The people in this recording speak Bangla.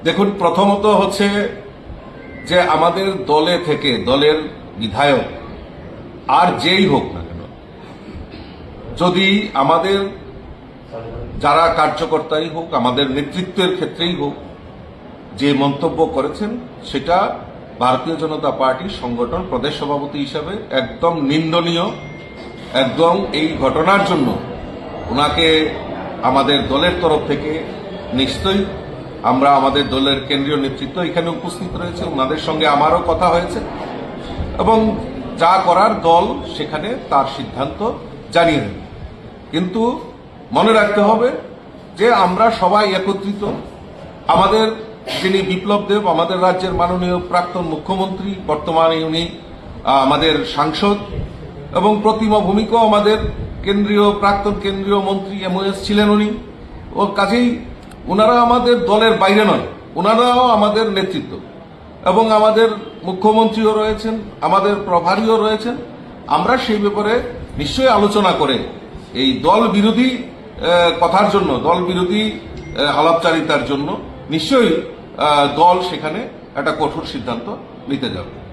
দেখুন, প্রথমত হচ্ছে যে আমাদের দলে থেকে, দলের বিধায়ক, আর যেই হোক না কেন, যদি আমাদের যারা কার্যকর্তাই হোক, আমাদের নেতৃত্বের ক্ষেত্রেই হোক, যে মন্তব্য করেছেন, সেটা ভারতীয় জনতা পার্টির সংগঠন প্রদেশ সভাপতি হিসাবে একদম নিন্দনীয়, একদম এই ঘটনার জন্য ওনাকে আমাদের দলের তরফ থেকে নিশ্চয়ই আমরা আমাদের দলের কেন্দ্রীয় নেতৃত্ব এখানে উপস্থিত রয়েছে, ওনাদের সঙ্গে আমারও কথা হয়েছে। এবং যা করার দল সেখানে তার সিদ্ধান্ত জানিয়ে দেবে। কিন্তু মনে রাখতে হবে যে আমরা সবাই একত্রিত। আমাদের যিনি বিপ্লব দেব, আমাদের রাজ্যের মাননীয় প্রাক্তন মুখ্যমন্ত্রী, বর্তমানে উনি আমাদের সাংসদ এবং প্রতিমা ভূমিকাও আমাদের কেন্দ্রীয়, প্রাক্তন কেন্দ্রীয় মন্ত্রী এমওএস ছিলেন উনি। ও কাজেই ওনারা আমাদের দলের বাইরে নয় ওনারাও আমাদের নেতৃত্ব। এবং আমাদের মুখ্যমন্ত্রীও রয়েছেন, আমাদের প্রভারীও রয়েছেন। আমরা সেই ব্যাপারে নিশ্চয়ই আলোচনা করে এই দল বিরোধী কথার জন্য, দল বিরোধী আলাপচারিতার জন্য নিশ্চয়ই দল সেখানে একটা কঠোর সিদ্ধান্ত নিতে যাবে।